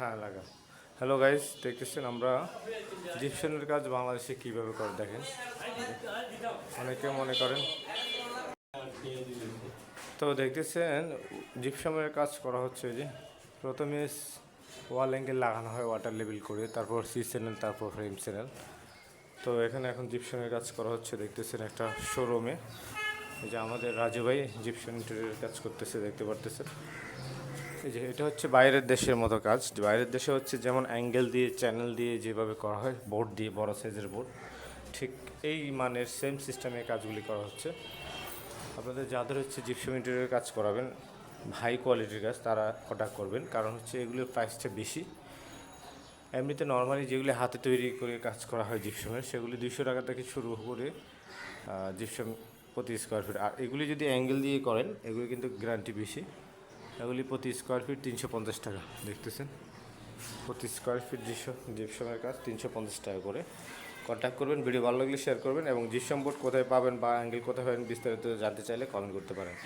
হ্যাঁ লাগা। Hello guys দেখতেছেন আমরা জিপশনের কাজ বাংলাদেশে কীভাবে করে দেখেন? অনেকে মনে করেন। তো দেখতেছেন জিপসামের কাজ করা হচ্ছে যে, প্রথমে ওয়াল অ্যাঙ্গেল লাগানো হয় ওয়াটার লেভেল করে, তারপর সি চ্যানেল তারপর ফ্রেম চ্যানেল তো এখানে এখন জিপসনের কাজ করা হচ্ছে, দেখতেছেন একটা শোরুমে যে আমাদের রাজু ভাই জিপসন ইন্টেরিয়র কাজ করতেছে, দেখতে পারতেছেন। যে এটা হচ্ছে বাইরের দেশের মতো কাজ। বাইরের দেশে হচ্ছে যেমন অ্যাঙ্গেল দিয়ে চ্যানেল দিয়ে যেভাবে করা হয় বোর্ড দিয়ে, বড় সাইজের বোর্ড ঠিক এই মানের সেম সিস্টেমে কাজগুলি করা হচ্ছে। আপনাদের যাদের হচ্ছে জিপসম ইন্টেরিয়র কাজ করাবেন হাই কোয়ালিটির কাজ তারা কন্ট্যাক্ট করবেন, কারণ হচ্ছে এগুলোর প্রাইসটা বেশি। এমনিতে নর্মালি যেগুলি হাতে তৈরি করে কাজ করা হয় জিপসমের সেগুলি দুইশো টাকা থেকে শুরু করে জিপসম প্রতি স্কোয়ার ফিট আর এগুলি যদি অ্যাঙ্গেল দিয়ে করেন, এগুলি কিন্তু গ্যারান্টি বেশি। এগুলি প্রতি স্কোয়ার ফিট তিনশো পঞ্চাশ টাকা। দেখতেছেন? প্রতি স্কোয়ার ফিট জিপসম জিপসমের কাজ তিনশো পঞ্চাশ টাকা করে। কন্ট্যাক্ট করবেন ভিডিও ভালো লাগলে শেয়ার করবেন এবং জিপসম বোর্ড কোথায় পাবেন বা অ্যাঙ্গেল কোথায় পাবেন বিস্তারিত জানতে চাইলে কমেন্ট করতে পারেন।